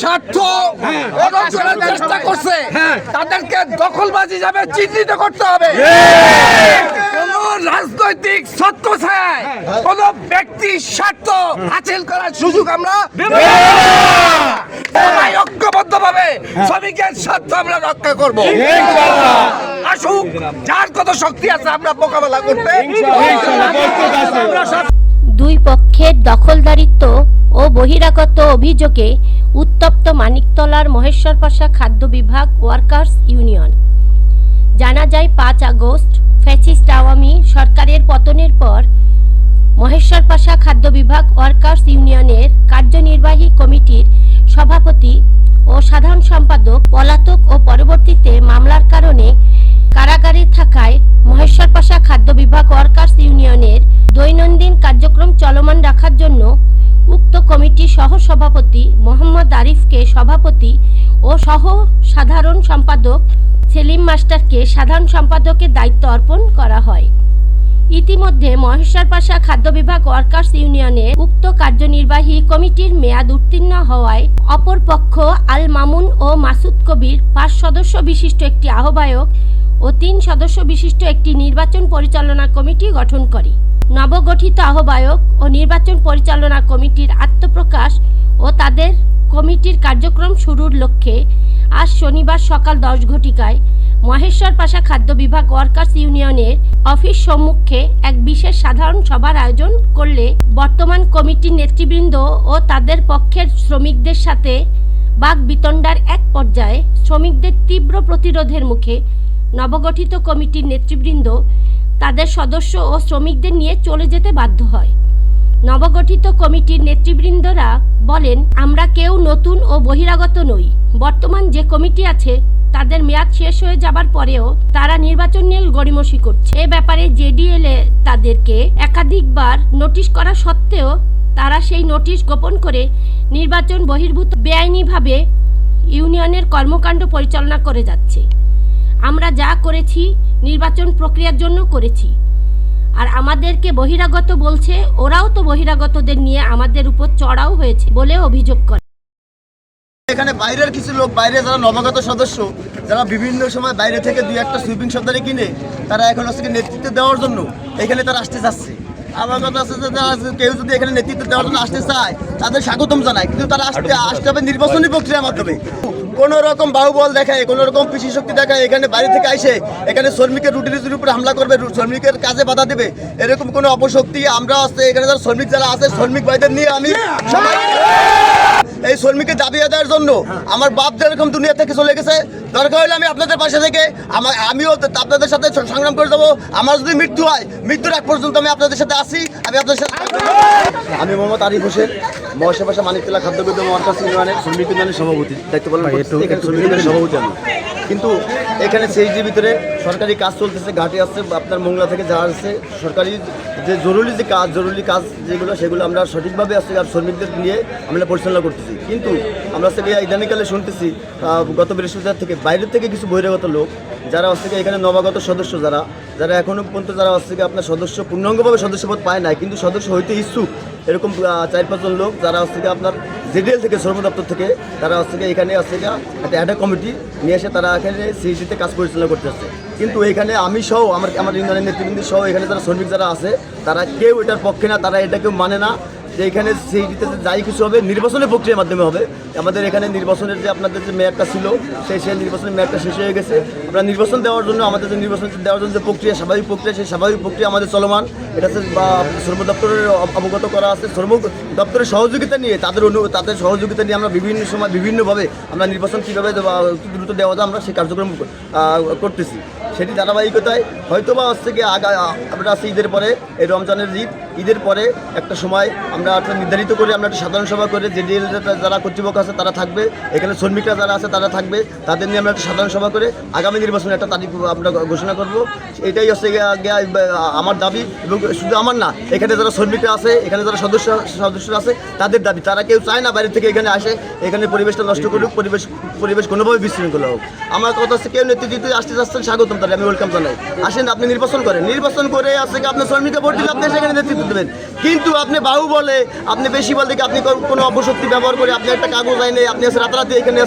স্বার্থ করার চেষ্টা করছে। তাদেরকে দখলবাজি যাবে চিহ্নিত করতে হবে। রাজনৈতিক সত্য ছায় কোন ব্যক্তির স্বার্থ হাসিল করার সুযোগ আমরা ঐক্যবদ্ধ ভাবে শ্রমিকের স্বার্থ আমরা রক্ষা করব। আসুক যার কত শক্তি আছে আমরা মোকাবেলা করতে দুই পক্ষের দখলদারিত্ব ও বহিরাগত অভিযোগে উত্তপ্ত মানিকতলার মহেশ্বর পাশা খাদ্য বিভাগ ওয়ার্কার্স ইউনিয়ন। জানা যায় পাঁচ আগস্ট ফ্যাসিস্ট আওয়ামী সরকারের পতনের পর মহেশ্বর পাশা খাদ্য বিভাগ ওয়ার্কার্স ইউনিয়নের কার্যনির্বাহী কমিটির সভাপতি ও সাধারণ সম্পাদক পলাতক ও পরবর্তীতে সহ সভাপতি মোহাম্মদ আরিফকে সভাপতি ও সহ সাধারণ সম্পাদক সেলিম মাস্টারকে সাধারণ সম্পাদকের দায়িত্ব অর্পণ করা হয়। ইতিমধ্যে মহেশ্বরপাশা খাদ্য বিভাগ ওয়ার্কার্স ইউনিয়নের উক্ত কার্যনির্বাহী কমিটির মেয়াদ উত্তীর্ণ হওয়ায় অপরপক্ষ আল মামুন ও মাসুদ কবির পাঁচ সদস্য বিশিষ্ট একটি আহ্বায়ক ও তিন সদস্য বিশিষ্ট একটি নির্বাচন পরিচালনা কমিটি গঠন করে। নবগঠিত আহ্বায়ক ও নির্বাচন পরিচালনা কমিটির আত্মপ্রকাশ ও তাদের কমিটির কার্যক্রম শুরুর লক্ষ্যে আজ শনিবার সকাল দশ ঘটিকায় মহেশ্বর পাশা খাদ্য বিভাগ ওয়ার্কার্স ইউনিয়নের অফিস সম্মুখে এক বিশেষ সাধারণ সভার আয়োজন করলে বর্তমান কমিটির নেতৃবৃন্দ ও তাদের পক্ষের শ্রমিকদের সাথে বাক বিতণ্ডার এক পর্যায়ে শ্রমিকদের তীব্র প্রতিরোধের মুখে নবগঠিত কমিটির নেতৃবৃন্দ তাদের সদস্য ও শ্রমিকদের নিয়ে চলে যেতে বাধ্য হয়। নবগঠিত কমিটির নেতৃবৃন্দরা বলেন, আমরা কেউ নতুন ও বহিরাগত নই। বর্তমান যে কমিটি আছে, তাদের মেয়াদ শেষ হয়ে যাবার পরেও তারা নির্বাচন নিয়ে গড়িমসি করছে। এ ব্যাপারে জেডিএল তাদেরকে একাধিকবার নোটিশ করা সত্ত্বেও তারা সেই নোটিশ গোপন করে নির্বাচন বহির্ভূত বেআইনিভাবে ইউনিয়নের কর্মকাণ্ড পরিচালনা করে যাচ্ছে। আমরা যা করেছি নির্বাচন প্রক্রিয়ার জন্য করেছি। আর আমাদেরকে বহিরাগত বলছে, ওরাও তো বহিরাগতদের নিয়ে আমাদের উপর চড়াও হয়েছে বলে অভিযোগ করে। এখানে বাইরের কিছু লোক, বাইরে যারা নবাগত সদস্য, যারা বিভিন্ন সময় বাইরে থেকে দুই একটা সুইপিং সর্দারি কিনে, তারা এখন হচ্ছে নেতৃত্ব দেওয়ার জন্য এখানে তারা আসতে চাচ্ছে আমার কথা আছে যে যারা কেউ যদি এখানে নেতৃত্ব দেওয়ার জন্য আসতে চায়, তাদের স্বাগতম জানায়, কিন্তু তারা আসতে আসতে হবে নির্বাচনী প্রক্রিয়ার মাধ্যমে। কোন রকম বাহুবল দেখায় কোন রকম পিসি শক্তি দেখায় এখানে বাইরে থেকে আসে এখানে শ্রমিকের রুটিনের উপরে হামলা করবে শ্রমিকের কাজে বাধা দেবে। এরকম কোনো অপশক্তি আমরা আসতে এখানে যারা শ্রমিক যারা আছে শ্রমিক ভাইদের নিয়ে আমি সবাই এই শ্রমিকের দাবি আদায়ের জন্য আমার বাপ যেরকম দুনিয়া থেকে চলে গেছে দরকার হলে আমি আপনাদের পাশে থেকে আমার আমিও আপনাদের সাথে সংগ্রাম করে দেবো আমার যদি মৃত্যু হয় মৃত্যুর আগ পর্যন্ত আমি আপনাদের সাথে আসি আমি আপনাদের সাথে আমি মোহাম্মদ আরিফ হোসেন মহাসভা মানিকতলা খাদ্য ওয়ার্কার্স শ্রমিক ইউনিয়নের সভাপতি। দায়িত্ব পালন সভাপতি আমি কিন্তু এখানে সেইটির ভিতরে সরকারি কাজ চলতেছে ঘাটে আসছে আপনার মোংলা থেকে যা আসছে সরকারি যে জরুরি যে কাজ জরুরি কাজ যেগুলো সেগুলো আমরা সঠিকভাবে আসছি আর শ্রমিকদের নিয়ে আমরা পরিচালনা করতেছি। কিন্তু আমরা থেকে ইদানিকালে শুনতেছি গত বৃহস্পতিবার থেকে বাইরের থেকে কিছু বহিরাগত লোক যারা হচ্ছে এখানে নবাগত সদস্য যারা যারা এখনও পর্যন্ত যারা হচ্ছে আপনার সদস্য পূর্ণাঙ্গভাবে সদস্যপদ পায় না কিন্তু সদস্য হইতে ইচ্ছুক এরকম চার পাঁচজন লোক যারা হচ্ছে আপনার জেডিএল থেকে শ্রম দপ্তর থেকে তারা হচ্ছে এখানে হচ্ছে একটা অ্যাডা কমিটি নিয়ে এসে তারা এখানে সিইসিতে কাজ পরিচালনা করতেছে। কিন্তু এখানে আমি সহ আমার আমার ইউনিয়নের নেতৃবৃন্দ সহ এখানে যারা শ্রমিক যারা আছে, তারা কেউ এটার পক্ষে না, তারা এটা কেউ মানে না। যে এখানে সেই যাই কিছু হবে, নির্বাচনের প্রক্রিয়ার মাধ্যমে হবে। আমাদের এখানে নির্বাচনের যে আপনাদের যে মেয়াদটা ছিল, সেই সেই নির্বাচনের মেয়াদটা শেষ হয়ে গেছে। আমরা নির্বাচন দেওয়ার জন্য আমাদের যে নির্বাচন দেওয়ার জন্য যে প্রক্রিয়া, স্বাভাবিক প্রক্রিয়া, সেই স্বাভাবিক প্রক্রিয়া আমাদের চলমান। এটা হচ্ছে বা শ্রম দপ্তরের অবগত করা আছে। শ্রম দপ্তরের সহযোগিতা নিয়ে তাদের অনু তাদের সহযোগিতা নিয়ে আমরা বিভিন্ন সময় বিভিন্নভাবে আমরা নির্বাচন কীভাবে দ্রুত দেওয়া যায় আমরা সেই কার্যক্রম করতেছি। সেটি ধারাবাহিকতায়। হয়তো বা হচ্ছে গিয়ে আগা আমরা আছে ঈদের পরে, এই রমজানের ঈদ। ঈদের পরে একটা সময় আমরা একটা নির্ধারিত করে আমরা একটা সাধারণ সভা করে যে যারা কর্তৃপক্ষ আছে তারা থাকবে, এখানে শ্রমিকরা যারা আছে তারা থাকবে, তাদের নিয়ে আমরা একটা সাধারণ সভা করে আগামী নির্বাচনে একটা তারিখ আমরা ঘোষণা করব। এটাই হচ্ছে আমার দাবি এবং শুধু আমার না, এখানে যারা শ্রমিকরা আছে, এখানে যারা সদস্য, সদস্যরা আছে, তাদের দাবি। তারা কেউ চায় না বাইরে থেকে এখানে আসে, এখানে পরিবেশটা নষ্ট করুক, পরিবেশ পরিবেশ কোনোভাবে বিশৃঙ্খলা হোক। আমার কথা হচ্ছে, কেউ নেতৃত্ব আসতে চাচ্ছেন, স্বাগতম। তাহলে আমি ওয়েলকাম জানাই। আসেন, আপনি নির্বাচন করেন। নির্বাচন করে আজকে আপনি শ্রমিককে ভোট দিলে আপনি সেখানে নেতৃত্ব দেবেন। কিন্তু আপনি বাহু বলে, আপনি বেশি বলতে কি আপনি কোনো অপশক্তি ব্যবহার করে আপনি একটা কাগজ আইনে আপনি আছে রাতারাতি এখানে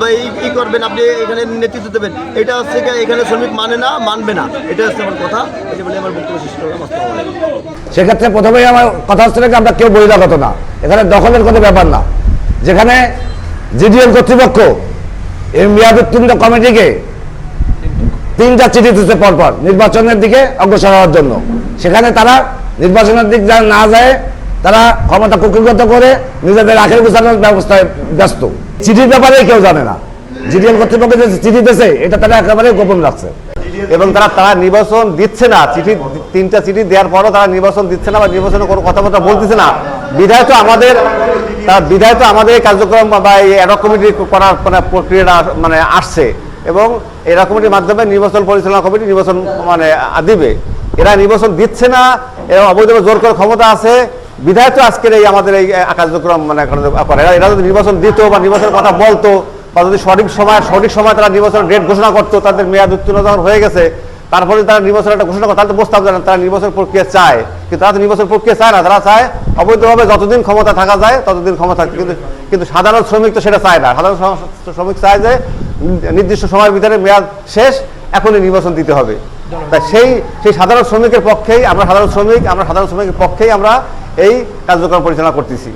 বা এই ই করবেন, আপনি এখানে নেতৃত্ব দেবেন। এটা হচ্ছে এখানে শ্রমিক মানে না, মানবে না। এটা হচ্ছে আমার কথা। এটা বলে আমার বক্তব্য শেষ করলাম। সেক্ষেত্রে প্রথমেই আমার কথা হচ্ছে আমরা কেউ বহিরাগত না? এখানে দখলের কোনো ব্যাপার না। যেখানে জিডিএল কর্তৃপক্ষ এই মেয়াদ উত্তীর্ণ কমিটিকে তিনটা চিঠি দিচ্ছে পরপর নির্বাচনের দিকে অগ্রসর হওয়ার জন্য। সেখানে তারা নির্বাচনের দিক যা না যায়, তারা ক্ষমতা কুক্ষিগত করে নিজেদের আখের গুছানোর ব্যবস্থায় ব্যস্ত। চিঠির ব্যাপারে কেউ জানে না। কর্তৃপক্ষ চিঠি দিয়েছে এটা তারা একেবারে গোপন রাখছে। এবং তারা তারা নির্বাচন দিচ্ছে না। চিঠি, তিনটা চিঠি দেওয়ার পরও তারা নির্বাচন দিচ্ছে না বা নির্বাচনে কোনো কথাবার্তা বলতেছে না। বিধায় তো আমাদের, তার বিধায় তো আমাদের কার্যক্রম বা এই অ্যাডক কমিটি করার মানে প্রক্রিয়াটা মানে আসছে। এবং এরা কমিটির মাধ্যমে নির্বাচন পরিচালনা কমিটি নির্বাচন মানে দিবে। এরা নির্বাচন দিচ্ছে না এবং অবৈধভাবে জোর করার ক্ষমতা আছে। বিধায় তো আজকের এই আমাদের এই কার্যক্রম মানে করে। এরা- এরা যদি নির্বাচন দিত বা নির্বাচনের কথা বলতো বা যদি সঠিক সময় সঠিক সময় তারা নির্বাচনের ডেট ঘোষণা করতো তাদের মেয়াদ উত্তীর্ণ যখন হয়ে গেছে তারপরে তারা নির্বাচন একটা ঘোষণা করে তাহলে তো যে না, তারা নির্বাচন প্রক্রিয়া চায়। কিন্তু তারা তো নির্বাচন প্রক্রিয়া চায় না তারা চায় অবৈধভাবে যতদিন ক্ষমতা থাকা যায় ততদিন ক্ষমতা কিন্তু কিন্তু সাধারণ শ্রমিক তো সেটা চায় না। সাধারণ শ্রমিক চায় যে নির্দিষ্ট সময়ের ভিতরে মেয়াদ শেষ, এখনই নির্বাচন দিতে হবে। তাই সেই সেই সাধারণ শ্রমিকের পক্ষেই আমরা, সাধারণ শ্রমিক, আমরা সাধারণ শ্রমিকের পক্ষেই আমরা এই কার্যক্রম পরিচালনা করতেছি।